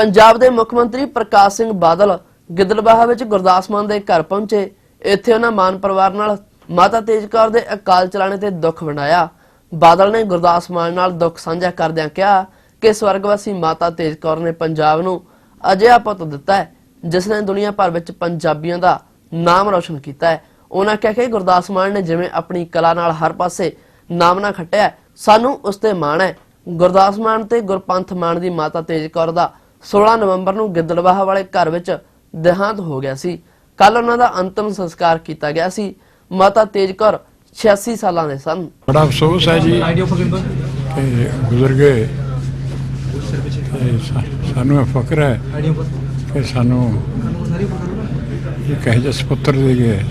ਪੰਜਾਬ ਦੇ ਮੁੱਖ ਮੰਤਰੀ ਪ੍ਰਕਾਸ਼ ਸਿੰਘ ਬਾਦਲ ਗਿੱਦੜਬਾਹਾ ਵਿੱਚ ਗੁਰਦਾਸ ਮਾਨ ਦੇ ਘਰ ਪਹੁੰਚੇ। ਇੱਥੇ ਉਹਨਾਂ ਮਾਨ ਪਰਿਵਾਰ ਨਾਲ ਮਾਤਾ ਤੇਜ ਕੌਰ ਦੇ ਅਕਾਲ ਚਲਾਣੇ ਤੇ ਦੁੱਖ ਵੰਡਾਇਆ। ਬਾਦਲ ਨੇ ਗੁਰਦਾਸ ਮਾਨ ਨਾਲ ਦੁੱਖ ਸਾਂਝਾ ਕਰਦਿਆਂ ਕਿਹਾ ਕਿ ਸਵਰਗਵਾਸੀ ਮਾਤਾ ਤੇਜ ਕੌਰ ਨੇ ਪੰਜਾਬ ਨੂੰ ਅਜਿਹਾ ਪੁੱਤ ਦਿੱਤਾ ਹੈ, ਜਿਸ ਨੇ ਦੁਨੀਆ ਭਰ ਵਿੱਚ ਪੰਜਾਬੀਆਂ ਦਾ ਨਾਮ ਰੌਸ਼ਨ ਕੀਤਾ ਹੈ। ਉਹਨਾਂ ਕਿਹਾ ਕਿ ਗੁਰਦਾਸ ਮਾਨ ਨੇ ਜਿਵੇਂ ਆਪਣੀ ਕਲਾ ਨਾਲ ਹਰ ਪਾਸੇ ਨਾਮਨਾ ਖੱਟਿਆ, ਸਾਨੂੰ ਉਸ ਤੇ ਮਾਣ ਹੈ। ਗੁਰਦਾਸ ਮਾਨ ਤੇ ਗੁਰਪੰਥ ਮਾਨ ਦੀ ਮਾਤਾ ਤੇਜ ਕੌਰ ਦਾ 16 ਨਵੰਬਰ ਨੂੰ ਗਿੱਦੜਬਾਹਾ ਵਾਲੇ ਘਰ ਵਿੱਚ ਦੇਹਾਂਤ ਹੋ ਗਿਆ ਸੀ। ਕੱਲ ਉਹਨਾਂ ਦਾ ਅੰਤਮ ਸੰਸਕਾਰ ਕੀਤਾ ਗਿਆ ਸੀ। ਮਾਤਾ ਤੇਜ ਕੌਰ 86 ਸਾਲਾਂ ਦੇ ਸਨ। ਬੜਾ ਅਫਸੋਸ ਹੈ ਜੀ। ਕਿ ਗੁਜ਼ਰ ਗਏ। ਤੇ ਸਾ- ਸਾਨੂੰ ਇਹ ਫਕਰ ਹੈ ਕਿ ਸਾਨੂੰ ਇੱਕ ਇਹੋ ਜਿਹੇ ਸੁਪੁੱਤਰ ਦੇ ਗਏ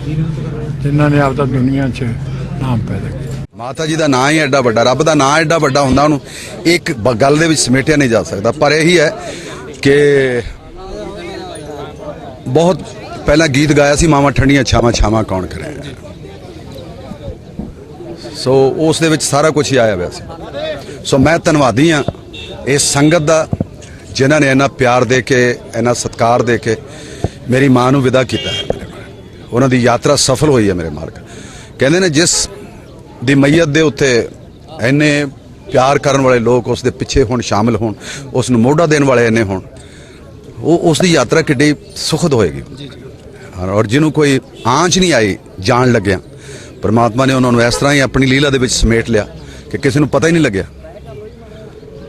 ਜਿਨ੍ਹਾਂ ਨੇ ਆਪਦਾ ਦੁਨੀਆ 'ਚ ਨਾਮ ਪੈਦਾ ਕੀਤਾ। ਮਾਤਾ ਜੀ ਦਾ ਨਾਂ ਹੀ ਐਡਾ ਵੱਡਾ ਰੱਬ ਦਾ ਨਾਂ ਐਡਾ ਵੱਡਾ ਹੁੰਦਾ ਉਹਨੂੰ ਇੱਕ ਬ- ਗੱਲ ਦੇ ਵਿੱਚ ਸਮੇਟਿਆ ਨਹੀਂ ਜਾ ਸਕਦਾ। ਪਰ ਇਹੀ ਹੈ ਕਿ ਬਹੁਤ ਪਹਿਲਾਂ ਗੀਤ ਗਾਇਆ ਸੀ, ਮਾਵਾਂ ਠੰਡੀਆਂ, ਛਾਵਾਂ ਛਾਵਾਂ ਕੌਣ ਕਰੇ? ਸੋ ਉਸ ਦੇ ਵਿੱਚ ਸਾਰਾ ਕੁਝ ਹੀ ਆਇਆ ਹੋਇਆ ਸੀ। ਸੋ ਮੈਂ ਧੰਨਵਾਦੀ ਹਾਂ ਇਸ ਸੰਗਤ ਦਾ, ਜਿਨ੍ਹਾਂ ਨੇ ਇੰਨਾ ਪਿਆਰ ਦੇ ਕੇ, ਇੰਨਾ ਸਤਿਕਾਰ ਦੇ ਕੇ ਮੇਰੀ ਮਾਂ ਨੂੰ ਵਿਦਾ ਕੀਤਾ ਹੈ। ਉਹਨਾਂ ਦੀ ਯਾਤਰਾ ਸਫਲ ਹੋਈ ਹੈ ਮੇਰੇ ਮਾਰਗ। ਕਹਿੰਦੇ ਨੇ ਜਿਸ ਦੀ ਮਈਤ ਦੇ ਉੱਤੇ ਇੰਨੇ ਪਿਆਰ ਕਰਨ ਵਾਲੇ ਲੋਕ ਉਸ ਦੇ ਪਿੱਛੇ ਹੁਣ ਸ਼ਾਮਿਲ ਹੋਣ ਉਸ ਨੂੰ ਮੋਢਾ ਦੇਣ ਵਾਲੇ ਇੰਨੇ ਹੋਣ। ਉਹ ਉਸ ਦੀ ਯਾਤਰਾ ਕਿੱਡੀ ਸੁਖਦ ਹੋਏਗੀ। ਔਰ ਜਿਹਨੂੰ ਕੋਈ ਆਂਚ ਨਹੀਂ ਆਈ ਜਾਣ ਲੱਗਿਆ। ਪਰਮਾਤਮਾ ਨੇ ਉਹਨਾਂ ਨੂੰ ਇਸ ਤਰ੍ਹਾਂ ਹੀ ਆਪਣੀ ਲੀਲਾ ਦੇ ਵਿੱਚ ਸਮੇਟ ਲਿਆ ਕਿ ਕਿਸੇ ਨੂੰ ਪਤਾ ਹੀ ਨਹੀਂ ਲੱਗਿਆ।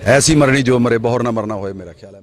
ਐਸੀ ਮਰਨੀ ਜੋ ਮਰੇ ਬਹੁਰ ਨਾ ਮਰਨਾ ਹੋਏ ਮੇਰਾ ਖਿਆਲ ਹੈ।